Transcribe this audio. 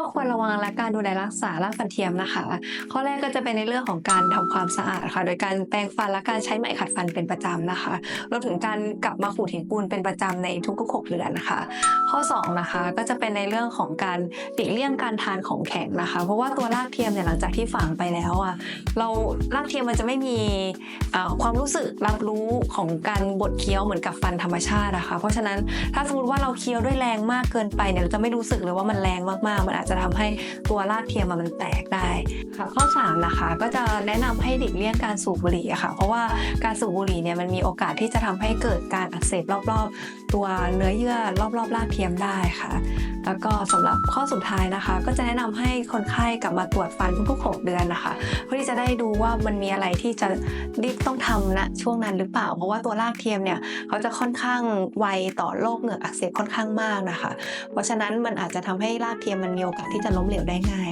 ก็ควรระวังและการดูแลรักษารากฟันเทียมนะคะ ข้อแรกก็จะเป็นในเรื่องของการทำความสะอาดค่ะ โดยการแปรงฟันและการใช้ไหมขัดฟันเป็นประจำนะคะรวมถึงการกลับมาขูดหินปูนเป็นประจำในทุกๆหกเดือนนะคะ ข้อสองนะคะก็จะเป็นในเรื่องของการหลีกเลี่ยงการทานของแข็งนะคะ เพราะว่าตัวรากเทียมเนี่ยหลังจากที่ฝังไปแล้วอะเรารากเทียมมันจะไม่มีความรู้สึกรับรู้ของการบดเคี้ยวเหมือนกับฟันธรรมชาตินะคะ เพราะฉะนั้นถ้าสมมติว่าเราเคี้ยวด้วยแรงมากเกินไปเนี่ยเราจะไม่รู้สึกเลยว่ามันแรงมากๆมันอาจจะจะทำให้ตัวรากเทียมมันแตกได้ค่ะข้อสามนะคะก็จะแนะนำให้หลีกเลี่ยงการสูบบุหรี่ค่ะ เพราะว่าการสูบบุหรี่เนี่ยมันมีโอกาสที่จะทำให้เกิดการอักเสบรอบๆ ตัวเนื้อเยื่อรอบๆรากเทียมได้ค่ะ แล้วก็สำหรับข้อสุดท้ายนะคะ ก็จะแนะนำให้คนไข้กลับมาตรวจฟันทุกๆ 6 เดือนนะคะ เพื่อที่จะได้ดูว่ามันมีอะไรที่จะรีบต้องทำณช่วงนั้นหรือเปล่า เพราะว่าตัวรากเทียมเนี่ยเขาจะค่อนข้างไวต่อโรคเหงือกอักเสบค่อนข้างมากนะคะ เพราะฉะนั้นมันอาจจะทำให้รากเทียมมันมีโอกาสที่จะล้มเหลวได้ง่าย